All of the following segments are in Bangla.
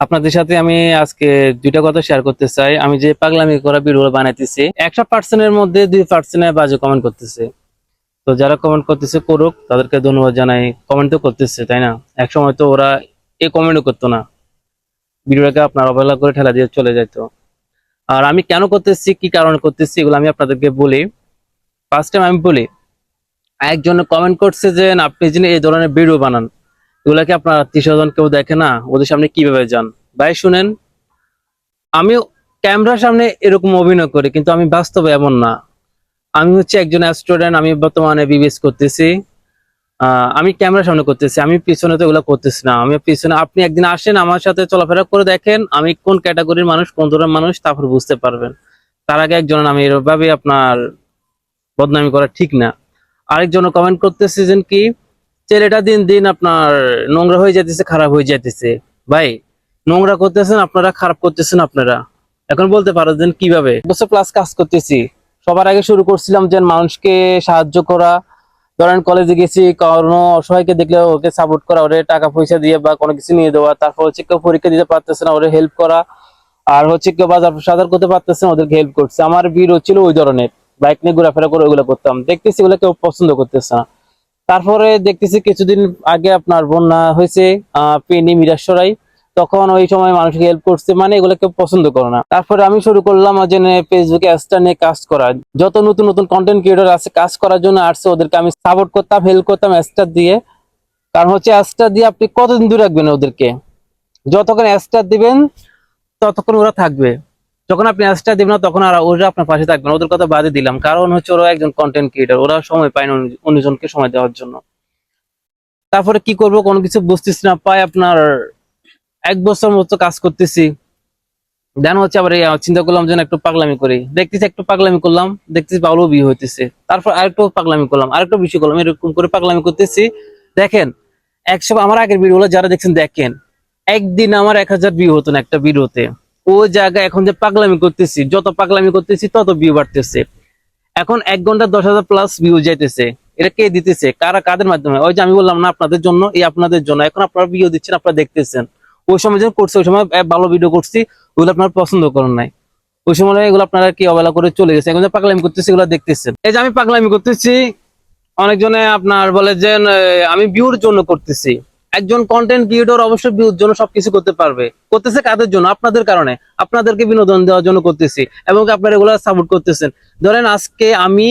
আপনাদের সাথে আমি আজকে দুইটা কথা শেয়ার করতে চাই। আমি যে পাগলামি করা ভিডিও বানাইতেছি, একশো পার্সেন্টের মধ্যে দুই পার্সেন্ট বাজে কমেন্ট করতেছে। তো যারা কমেন্ট করতেছে, করুক, তাদেরকে ধন্যবাদ জানাই। কমেন্ট করতেছে, তাই না? এক সময় তো ওরা এই কমেন্টও করতো না। ভিডিওটাকে আপনার অবহেলা করে ঠেলা দিয়ে চলে যেত আর আমি কেন করতেছি, কি কারণে করতেছি, এগুলো আমি আপনাদেরকে বলি। ফার্স্ট টাইম আমি বলি, একজন কমেন্ট করছে যে, আপনি যিনি এই ধরনের ভিডিও বানান এগুলাকে আপনার আত্মীয় স্বজন কেউ দেখে না? ওদের সামনে কীভাবে যান? ভাই, শুনেন, আমি ক্যামেরার সামনে এরকম অভিনয় করি, কিন্তু আমি বাস্তবে এমন না। আমি হচ্ছে একজন স্টুডেন্ট আমি বর্তমানে বিবিএস করতেছি। আমি ক্যামেরার সামনে করতেছি, আমি পিছনে তো এগুলো করতেছি না। আমি পিছনে, আপনি একদিন আসেন, আমার সাথে চলাফেরা করে দেখেন, আমি কোন ক্যাটাগরির মানুষ, কোন ধরনের মানুষ, তারপর বুঝতে পারবেন। তার আগে একজন, আমি এভাবে আপনার বদনামি করা ঠিক না। আরেকজন কমেন্ট করতেছে যে কি ছেলেটা দিন দিন আপনার নোংরা হয়ে যাইতেছে, খারাপ হয়ে যাইতেছে। ভাই, নোংরা করতেছেন আপনারা, খারাপ করতেছেন আপনারা। এখন বলতে পারো যে কীভাবে? বছর প্লাস কাজ করতেছি। সবার আগে শুরু করছিলাম যে মানুষকে সাহায্য করা। ধরেন কলেজে গেছি, কোনো অসহায়কে দেখলে ওকে সাপোর্ট করা, ওরে টাকা পয়সা দিয়ে বা কোনো কিছু নিয়ে দেওয়া। তারপর হচ্ছে কেউ পরীক্ষা দিতে পারতেছে না, ওরে হেল্প করা। আর হচ্ছে কেউ বাজার সাজার করতে পারতেছে না, ওদেরকে হেল্প করছে। আমার ভিড় হচ্ছিল ওই ধরনের। বাইক নিয়ে ঘোরাফেরা করে ওগুলো করতাম। দেখতেছি ওগুলো কেউ পছন্দ করতেছে না। তারপরে দেখতেছি কিছুদিন আগে আপনার বন্যা হয়েছে পেনি মিরাসরাই তখন ওই সময় মানুষকে হেল্প করছে মানে এগুলো কেউ পছন্দ করে না। তারপরে আমি শুরু করলাম যে ফেসবুকে অ্যাডসটা নিয়ে কাজ করা। যত নতুন নতুন কন্টেন্ট ক্রিয়েটর আছে, কাজ করার জন্য আসছে, ওদেরকে আমি সাপোর্ট করতাম হেল্প করতাম অ্যাডসটা দিয়ে। কারণ হচ্ছে অ্যাডসটা দিয়ে আপনি কতদিন দূরে রাখবেন ওদেরকে? যতক্ষণ অ্যাডসটা দিবেন, ততক্ষণ ওরা থাকবে। যখন আপনি অ্যাডসটা দিবেন না, তখন আর ওরা আপনার পাশে থাকবে না। ওদের কথা বাদে দিলাম। কারণ হচ্ছে ওরা একজন কন্টেন্ট ক্রিয়েটর ওরা সময় পায় না অন্য- অন্যজনকে সময় দেওয়ার জন্য। তারপরে কি করব? কোনো কিছু বুঝতেছি না। পাই আপনার এক বছর মতো কাজ করতেছি। দেন হচ্ছে আবার চিন্তা করলাম যেন একটু পাগলামি করি। দেখতেছি একটু পাগলামি করলাম। দেখতেছি বাউলো বিয়ে হইতেছে। তারপর আরেকটু পাগলামি করলাম। আরেকটু বিষয় করলাম। এরকম করে পাগলামি করতেছি। দেখেন একশো আমার আগের ভিডিওগুলো যারা দেখছেন, দেখেন। একদিন আমার এক হাজার ভিউ হতো না একটা ভিডিওতে ও জায়গায় এখন যে পাগলামি করতেছি, যত পাগলামি করতেছি তত ভিউ বাড়তেছে। এখন এক ঘণ্টা দশ হাজার প্লাস ভিউ যাইতেছে। এটা কে দিতেছে? কারা, কাদের মাধ্যমে? ওই যে আমি বললাম না, আপনাদের জন্য, এই আপনাদের জন্য। এখন আপনারা ভিডিও দিচ্ছেন, আপনারা দেখতেছেন। ওই সময় যখন করছে, ওই সময় ভালো ভিডিও করছি, ওগুলো আপনারা পছন্দ করেন নাই। ওই সময় এগুলো আপনারা কি অবহেলা করে চলে গেছে? এখন যে পাগলামি করতেছি, এগুলো দেখতেছেন। এই যে আমি পাগলামি করতেছি, অনেকজনে আপনার বলে যে আমি ভিউর জন্য করতেছি। একজন কন্টেন্ট ক্রিয়েটর অবশ্যই ভিউর জন্য সবকিছু করতে পারবে। করতেছে কাদের জন্য? আপনাদের কারণে। আপনাদেরকে বিনোদন দেওয়ার জন্য করতেছি এবং আপনারা এগুলো সাপোর্ট করতেছেন। ধরেন আজকে আমি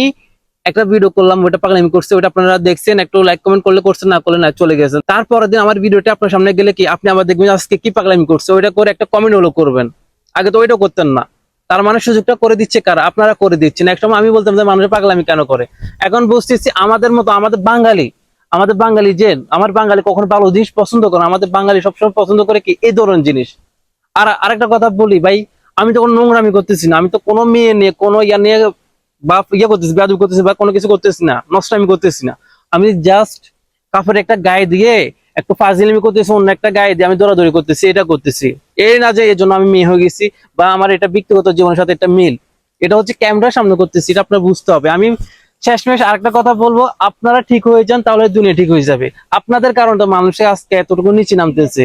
একটা ভিডিও করলাম, ওইটা ওটা পাগলামি করছে ওটা আপনারা দেখছেন, একটু লাইক কমেন্ট করলে করছেন, না করলে না, চলে গেছেন। তারপরের দিন আমার ভিডিওটা আপনার সামনে গেলে কি? আপনি আবার দেখবেন আজকে কি পাগলামি করছে, ওইটা করে একটা কমেন্ট হলো করবেন। আগে তো ওইটা করতেন না। তার মানে সুযোগটা করে দিচ্ছে কারা? আপনারা করে দিচ্ছেন। একসময় আমি বলতাম যে মানুষের পাগলামি কেন করে? এখন বুঝতেছি আমাদের মতো আমাদের বাঙালি আমাদের বাঙালি যে, আমার বাঙালি কখনো ভালো জিনিস পছন্দ করে আমাদের বাঙালি সবসময় পছন্দ করে কি এই ধরনের জিনিস। আর আরেকটা কথা বলি, ভাই, আমি তো কোনো নোংরামি করতেছি না। আমি তো কোনো মেয়ে নিয়ে, কোনো ইয়া নিয়ে বা ইয়ে করতেছি বেয়াদবি করতেছি বা কোনো কিছু করতেছি না, নষ্টামি করতেছি না। আমি জাস্ট কাপড়ে একটা গায়ে দিয়ে, একটু ফাজিলামি করতেছি, অন্য একটা গায়ে দিয়ে আমি দৌড়াদৌড়ি করতেছি, এটা করতেছি। এই না যে এই জন্য আমি মেয়ে হয়ে গেছি বা আমার এটা ব্যক্তিগত জীবনের সাথে একটা মিল। এটা হচ্ছে ক্যামেরার সামনে করতেছি, এটা আপনার বুঝতে হবে। আমি শেষমেশ আরেকটা কথা বলব, আপনারা ঠিক হয়ে যান, তাহলে দুনিয়া ঠিক হয়ে যাবে। আপনাদের কারণটা মানুষে আজকে এতটুকু নিচে নামতেছে।